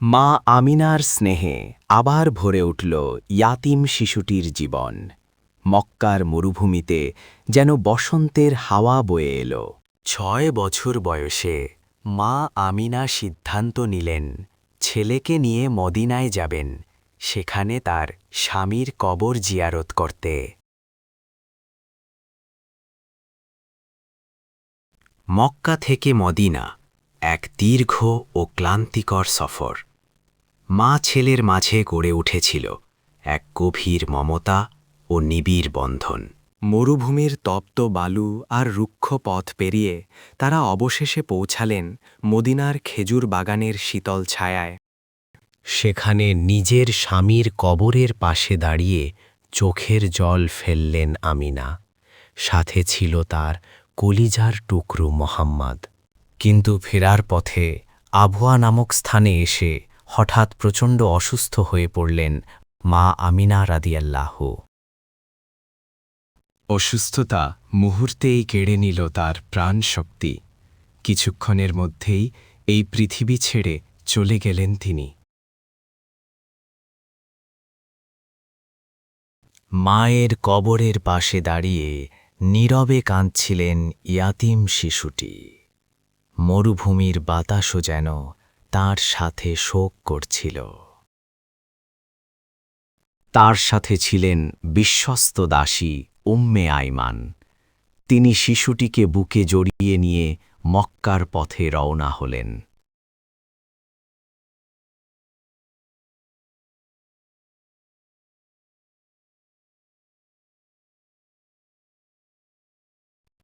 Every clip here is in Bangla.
মা আমিনার স্নেহে আবার ভরে উঠল ইয়াতিম শিশুটির জীবন। মক্কার মরুভূমিতে যেন বসন্তের হাওয়া বয়ে এলো। ছয় বছর বয়সে মা আমিনা সিদ্ধান্ত নিলেন, ছেলেকে নিয়ে মদিনায় যাবেন, সেখানে তার স্বামীর কবর জিয়ারত করতে। মক্কা থেকে মদিনা এক দীর্ঘ ও ক্লান্তিকর সফর। মা ছেলের মাঝে গড়ে উঠেছিল এক গভীর মমতা ও নিবিড় বন্ধন। মরুভূমির তপ্ত বালু আর রুক্ষ পথ পেরিয়ে তারা অবশেষে পৌঁছালেন মদিনার খেজুর বাগানের শীতল ছায়ায়। সেখানে নিজের স্বামীর কবরের পাশে দাঁড়িয়ে চোখের জল ফেললেন আমিনা। সাথে ছিল তার কলিজার টুকরো মোহাম্মদ। কিন্তু ফেরার পথে আবুয়া নামক স্থানে এসে হঠাৎ প্রচণ্ড অসুস্থ হয়ে পড়লেন মা আমিনা রাদিয়াল্লাহ। অসুস্থতা মুহূর্তেই কেড়ে নিল তার প্রাণ শক্তি কিছুক্ষণের মধ্যেই এই পৃথিবী ছেড়ে চলে গেলেন তিনি। মায়ের কবরের পাশে দাঁড়িয়ে নীরবে কাঁদছিলেন ইয়াতিম শিশুটি। মরুভূমির বাতাসও যেন তার সাথে শোক করছিল। তার সাথে ছিলেন বিশ্বস্ত দাসী উম্মে আইমান। তিনি শিশুটিকে বুকে জড়িয়ে নিয়ে মক্কার পথে রওনা হলেন।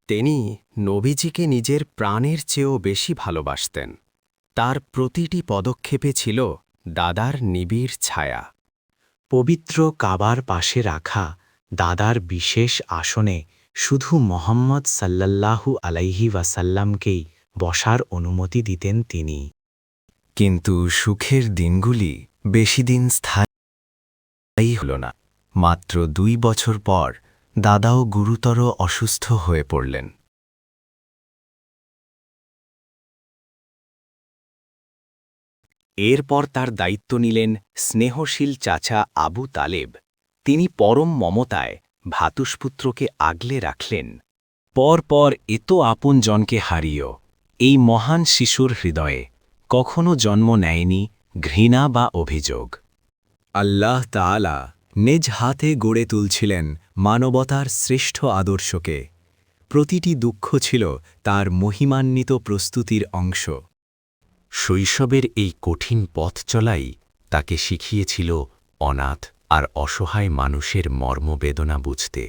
তিনি নবীজিকে নিজের প্রাণের চেয়েও বেশি ভালোবাসতেন। তার প্রতিটি পদক্ষেপে ছিল দাদার নিবিড় ছায়া। পবিত্র কাবার পাশে রাখা দাদার বিশেষ আসনে শুধু মোহাম্মদ সাল্লাল্লাহু আলাইহি ওয়াসাল্লামকেই বসার অনুমতি দিতেন তিনি। কিন্তু সুখের দিনগুলি বেশিদিন স্থায়ী হল না। মাত্র দুই বছর পর দাদাও গুরুতর অসুস্থ হয়ে পড়লেন। এরপর তার দায়িত্ব নিলেন স্নেহশীল চাচা আবু তালেব। তিনি পরম মমতায় ভাতুষপুত্রকে আগলে রাখলেন। পরপর এত আপন জনকে হারিয়েও, এই মহান শিশুর হৃদয়ে কখনো জন্ম নেয়নি ঘৃণা বা অভিযোগ। আল্লাহ তাআলা নিজ হাতে গড়ে তুলছিলেন মানবতার শ্রেষ্ঠ আদর্শকে। প্রতিটি দুঃখ ছিল তার মহিমান্বিত প্রস্তুতির অংশ। শৈশবের এই কঠিন পথ চলাই তাকে শিখিয়েছিল অনাথ আর অসহায় মানুষের মর্মবেদনা বুঝতে।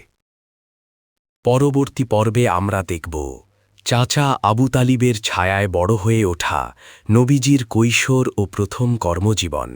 পরবর্তী পর্বে আমরা দেখব, চাচা আবু তালিবের ছায়ায় বড় হয়ে ওঠা নবীজির কৈশোর ও প্রথম কর্মজীবন।